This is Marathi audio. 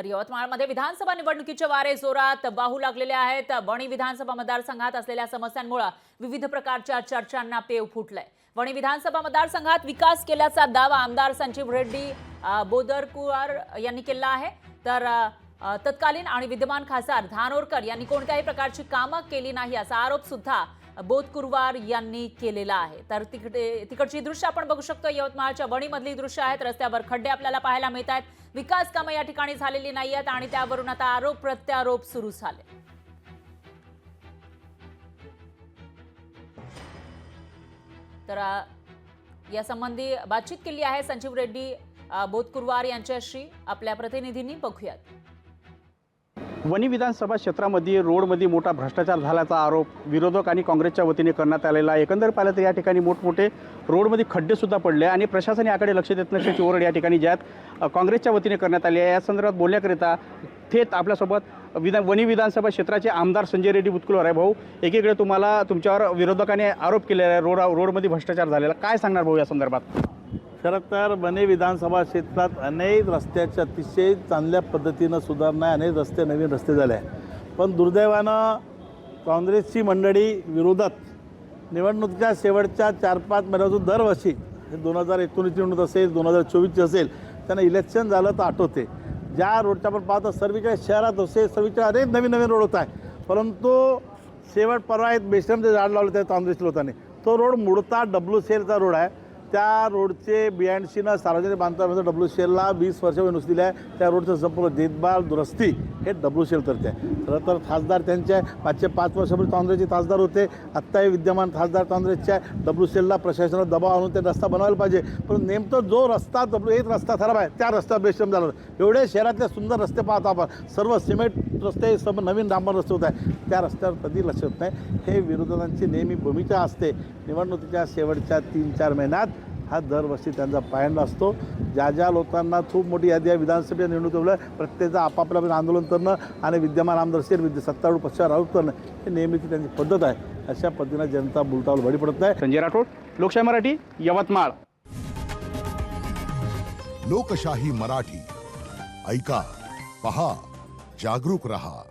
तर यवतमाळमध्ये विधानसभा निवडणुकीचे वारे जोरात वाहू लागलेले आहेत. वणी विधानसभा मतदारसंघात असलेल्या समस्यांमुळे विविध प्रकारच्या चर्चांना पेव फुटलंय. वणी विधानसभा मतदारसंघात विकास केल्याचा दावा आमदार संजीव रेड्डी अ, बोदरकुवार यांनी केला आहे. तर तत्कालीन आणि विद्यमान खासदार धानोरकर यांनी कोणत्याही प्रकारची कामं केली नाही असा आरोप सुद्धा बोधकुरवार यांनी केलेला आहे. तर तिकडे तिकडची दृश्य आपण बघू शकतो. यवतमाळच्या वणीमधली दृश्य आहेत. रस्त्यावर खड्डे आपल्याला पाहायला मिळत आहेत विकास कामं या ठिकाणी झालेली नाही आहेत आणि त्यावरून आता आरोप प्रत्यारोप सुरू झाले. तर यासंबंधी बातचीत केली आहे संजीव रेड्डी बोधकुरवार यांच्याशी. आपल्या प्रतिनिधींनी बघूयात. वणी विधानसभा क्षेत्रामध्ये रोडमध्ये मोठा भ्रष्टाचार झाल्याचा आरोप विरोधक आणि काँग्रेसच्या वतीने करण्यात आलेला आहे. एकंदर पाहिलं तर या ठिकाणी मोठमोठे रोडमध्ये खड्डेसुद्धा पडले आणि प्रशासन याकडे लक्ष देत नसल्याची ओरड या ठिकाणी ज्यात काँग्रेसच्या वतीने करण्यात आली आहे. या संदर्भात बोलण्याकरिता थेट आपल्यासोबत विधान वणी विधानसभा क्षेत्राचे आमदार संजय रेड्डी बुतकुलवार आहे. भाऊ एकीकडे तुम्हाला तुमच्यावर विरोधकाने आरोप केलेला आहे रोड रोडमध्ये भ्रष्टाचार झालेला. काय सांगणार भाऊ या संदर्भात? खरं तर बने विधानसभा क्षेत्रात अनेक रस्त्याच्या अतिशय चांगल्या पद्धतीनं सुधारणा आहे. अनेक रस्ते नवीन रस्ते झाले आहे पण दुर्दैवानं काँग्रेसची मंडळी विरोधात निवडणुकीच्या शेवटच्या चार पाच महिन्यातून दरवर्षी दोन हजार एकोणीसची निवडणूक असेल दोन हजार चोवीसची असेल त्यांना इलेक्शन झालं तर आठवते. ज्या रोडच्या आपण पाहतो सर्वीकडे शहरात असेल सर्वीकडे अनेक नवीन नवीन रोड होत आहे परंतु शेवट परवा एक बेस्टमचे झाड लावलं त्या काँग्रेस लोकांनी. तो रोड मुडता डब्ल्यू सेलचा रोड आहे. त्या रोडचे बियाणशीनं सार्वजनिक बांधकामाचं डब्ल्यू म्हणजे शेलला वीस वर्ष नुसती आहे. त्या रोडचं संपूर्ण देखभाल दुरुस्ती हे डब्ल्यू शेल करते आहे. खरं तर खासदार त्यांचे मागचे पाच वर्षापूर्वी काँग्रेसचे खासदार होते. आत्ताही विद्यमान खासदार काँग्रेसच्या आहे. डब्ल्यू शेलला प्रशासनाला दबाव आणून ते रस्ता बनवायला पाहिजे. पण नेमकं जो रस्ता डब्ल्यू एक रस्ता खराब आहे त्या रस्त्यावर बेश्रम झाला. एवढे शहरातले सुंदर रस्ते पाहतो आपण. सर्व सिमेंट रस्ते सर्व नवीन डांबर रस्ते होत आहे त्या रस्त्यावर कधी लक्ष येत नाही. हे विरोधकांची नेहमी भूमिका असते. निवडणुकीच्या शेवटच्या तीन चार महिन्यात हा दरवर्षी त्यांचा पायंडा असतो. ज्या ज्या लोकांना खूप मोठी यादी आहे विधानसभेच्या निवडणुकीमुळे प्रत्येकचं आपापलं आंदोलन करणं आणि विद्यमान आमदार असेल विद्य सत्तारूढ पक्षावर आरोप करणं हे नेहमीची त्यांची पद्धत आहे. अशा पद्धतीनं जनता बुलटावर बळी पडत नाही. संजय राठोड लोकशाही मराठी यवतमाळ. लोकशाही मराठी. ऐका पहा जागरूक रहा.